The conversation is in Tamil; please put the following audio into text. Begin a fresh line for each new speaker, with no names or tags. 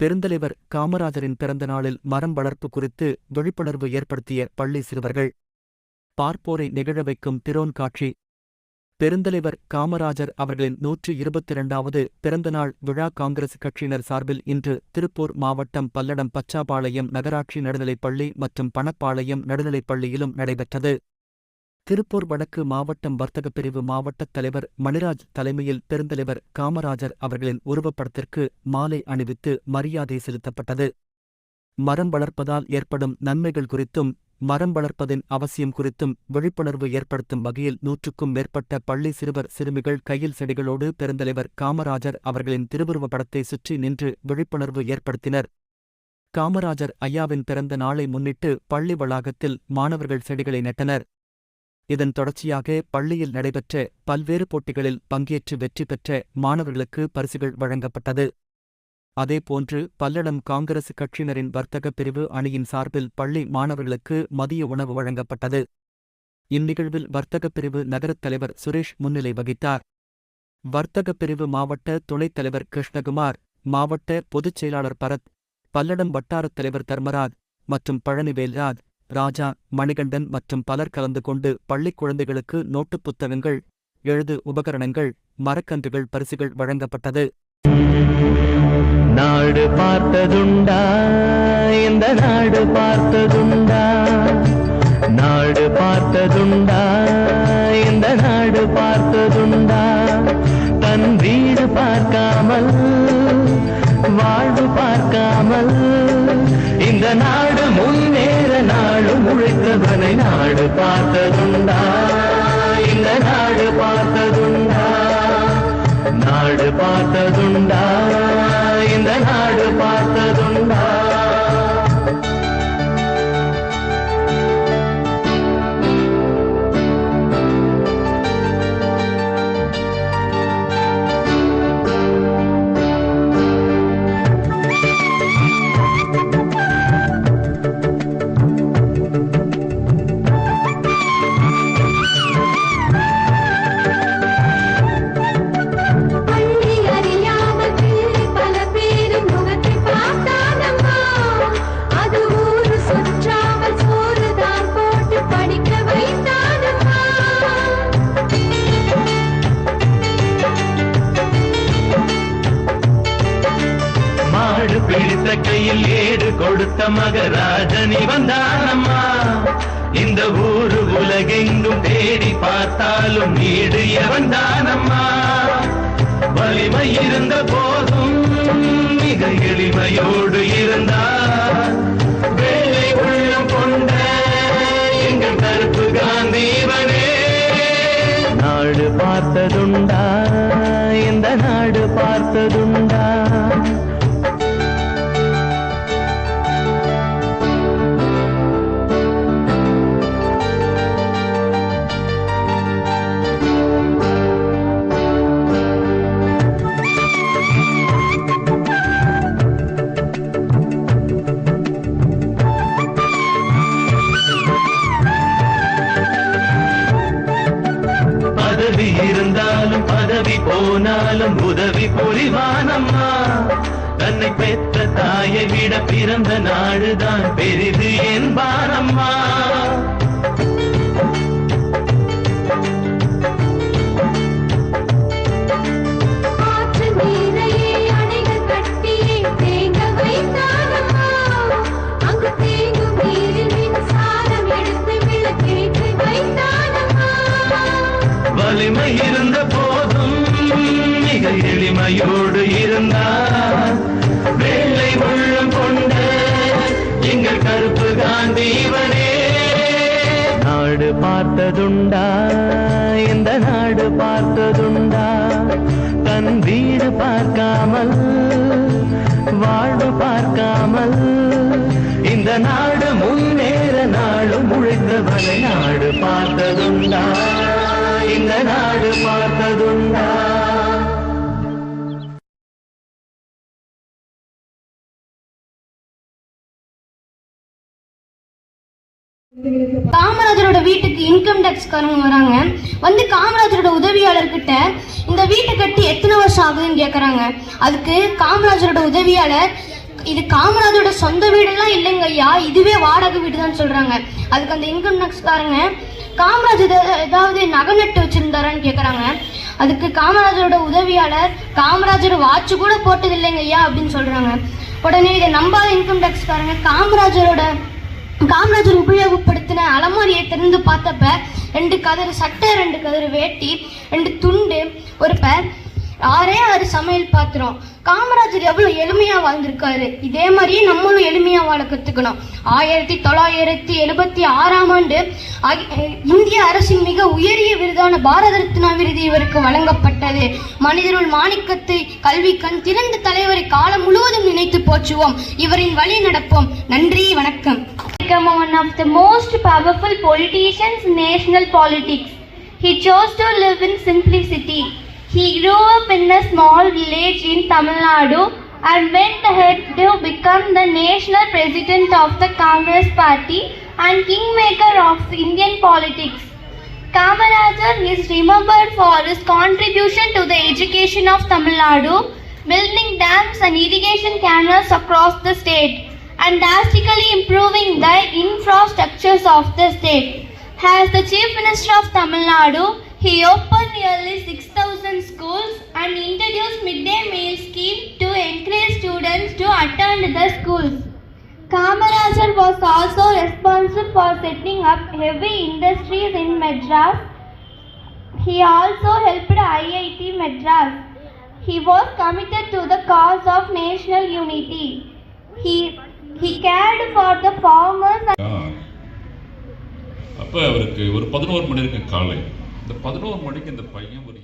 பெருந்தலைவர் காமராஜரின் பிறந்த நாளில் மரம் வளர்ப்பு குறித்து விழிப்புணர்வு ஏற்படுத்திய பள்ளி சிறுவர்கள் பார்ப்போரை நிகழ வைக்கும் திரோன் காட்சி. பெருந்தலைவர் காமராஜர் அவர்களின் நூற்று இருபத்தி இரண்டாவது பிறந்தநாள் விழா காங்கிரஸ் கட்சியினர் சார்பில் இன்று திருப்பூர் மாவட்டம் பல்லடம் பச்சாபாளையம் நகராட்சி நடுநிலைப்பள்ளி மற்றும் பணப்பாளையம் நடுநிலைப்பள்ளியிலும் நடைபெற்றது. திருப்பூர் வடக்கு மாவட்டம் வர்த்தகப் பிரிவு மாவட்டத் தலைவர் மணிராஜ் தலைமையில் பெருந்தலைவர் காமராஜர் அவர்களின் உருவப்படத்திற்கு மாலை அணிவித்து மரியாதை செலுத்தப்பட்டது. மரம் வளர்ப்பதால் ஏற்படும் நன்மைகள் குறித்தும் மரம் வளர்ப்பதின் அவசியம் குறித்தும் விழிப்புணர்வு ஏற்படுத்தும் வகையில் நூற்றுக்கும் மேற்பட்ட பள்ளி சிறுவர் சிறுமிகள் கையில் செடிகளோடு பெருந்தலைவர் காமராஜர் அவர்களின் திருவுருவப் படத்தை சுற்றி நின்று விழிப்புணர்வு ஏற்படுத்தினர். காமராஜர் ஐயாவின் பிறந்த நாளை முன்னிட்டு பள்ளி வளாகத்தில் மாணவர்கள் செடிகளை நட்டனர். இதன் தொடர்ச்சியாக பள்ளியில் நடைபெற்ற பல்வேறு போட்டிகளில் பங்கேற்று வெற்றி பெற்ற மாணவர்களுக்கு பரிசுகள் வழங்கப்பட்டது. அதேபோன்று பல்லடம் காங்கிரஸ் கட்சியினரின் வர்த்தகப் பிரிவு அணியின் சார்பில் பள்ளி மாணவர்களுக்கு மதிய உணவு வழங்கப்பட்டது. இந்நிகழ்வில் வர்த்தகப் பிரிவு நகரத் தலைவர் சுரேஷ் முன்னிலை வகித்தார். வர்த்தகப் பிரிவு மாவட்ட துணைத் தலைவர் கிருஷ்ணகுமார் மாவட்ட பொதுச் செயலாளர் பரத் பல்லடம் வட்டாரத் தலைவர் தர்மராஜ் மற்றும் பழனிவேல்ராஜ் ராஜா மணிகண்டன் மற்றும் பலர் கலந்து கொண்டு பள்ளிக் குழந்தைகளுக்கு நோட்டுப் புத்தகங்கள் எழுது உபகரணங்கள் மரக்கன்றுகள் பரிசுகள் வழங்கப்பட்டது.
நாடு பார்த்ததுண்டா? இந்த நாடு பார்த்ததுண்டா? நாடு பார்த்ததுண்டா? இந்த நாடு பார்த்ததுண்டா? தன் வீடு பார்க்காமல் வாழ்வு பார்க்காமல் இந்த நாடு முன்னேற நாடு உழைத்தவனை நாடு பார்த்ததுண்டா. இந்த நாடு பார்த்ததுண்டா. நாடு பார்த்ததுண்டா. இந்த நாடு பார்த்ததுண்டா. கொடுத்த மகராஜனி வந்தானம்மா. இந்த ஊரு உலகெங்கும் தேடி பார்த்தாலும் நீடு எவன் தானம்மா வலிமை இருந்த போதும் மிக எளிமையோடு இருந்தார். போனாலும் உதவி புரிவானம்மா. தன்னை பெற்ற தாயை விட பிறந்த நாடுதான் பெரிது என்பானம்மா.
ஆற்று நீரையே
மிக எளிமையோடு இருந்தார். வெள்ளை உள்ளம் கொண்ட எங்கள் கருப்பு காந்தி இவனே. நாடு பார்த்ததுண்டா இந்த நாடு பார்த்ததுண்டா. தன் வீடு பார்க்காமல் வாழ்வு பார்க்காமல் இந்த நாடு முன்னேற நாளும் உழைத்தவனை நாடு பார்த்ததுண்டா. இந்த நாடு பார்த்ததுண்டா.
காமராஜரோட வீட்டுக்கு இன்கம் டேக்ஸ்காரங்க வராங்க. வந்து காமராஜரோட உதவியாளர்கிட்ட இந்த வீட்டை கட்டி எத்தனை வருஷம் ஆகுதுன்னு கேட்குறாங்க அதுக்கு காமராஜரோட உதவியாளர் இது காமராஜரோட சொந்த வீடெல்லாம் இல்லைங்க ஐயா இதுவே வாடகை வீடு தான் சொல்றாங்க. அதுக்கு அந்த இன்கம் டேக்ஸ்காரங்க காமராஜர் ஏதாவது நகை நட்டு வச்சிருந்தாரான்னு கேக்குறாங்க. அதுக்கு காமராஜரோட உதவியாளர் காமராஜர் வாட்ச் கூட போட்டது இல்லைங்க ஐயா அப்படின்னு சொல்றாங்க. உடனே இதை நம்பாத இன்கம் டேக்ஸ்காரங்க காமராஜரோட காமராஜர் உபயோகப்படுத்தின அலமாரியை திறந்து பார்த்தப்ப ரெண்டு கதறு சட்டை ரெண்டு கதறு வேட்டி ரெண்டு துண்டு ஒரு ப ஆறே ஆறு சமையல் பாத்திரம். காமராஜர் எவ்வளவு எளிமையா வாழ்ந்திருக்காரு. இதே மாதிரியே நம்மளும் எளிமையா வாழ கத்துக்கணும். ஆயிரத்தி தொள்ளாயிரத்தி எழுபத்தி ஆறாம் ஆண்டு இந்திய அரசின் மிக உயரிய விருதான பாரத ரத்னா விருது இவருக்கு வழங்கப்பட்டது. மனிதருள் மாணிக்கத்தை கல்வி கண் திறந்த தலைவரை காலம் முழுவதும் நினைத்து போற்றுவோம். இவரின் வழி நடப்போம். நன்றி வணக்கம்.
Become one of the most powerful politicians in national politics. He chose to live in simplicity. He grew up in a small village in Tamil Nadu and went ahead to become the national president of the Congress party and kingmaker of Indian politics. Kamarajar is remembered for his contribution to the education of Tamil Nadu, building dams and irrigation canals across the state, and drastically improving the infrastructures of the state. As the Chief Minister of Tamil Nadu, he opened nearly 6,000 schools and introduced midday meal scheme to encourage students to attend the schools. Kamarajar was also responsible for setting up heavy industries in Madras. He also helped IIT Madras. He was committed to the cause of national unity. He, he cared for the farmers
அப்போ அவருக்கு ஒரு பதினோரு மணி இருக்கு காலை. இந்த பதினோரு மணிக்கு இந்த பையன் ஒரு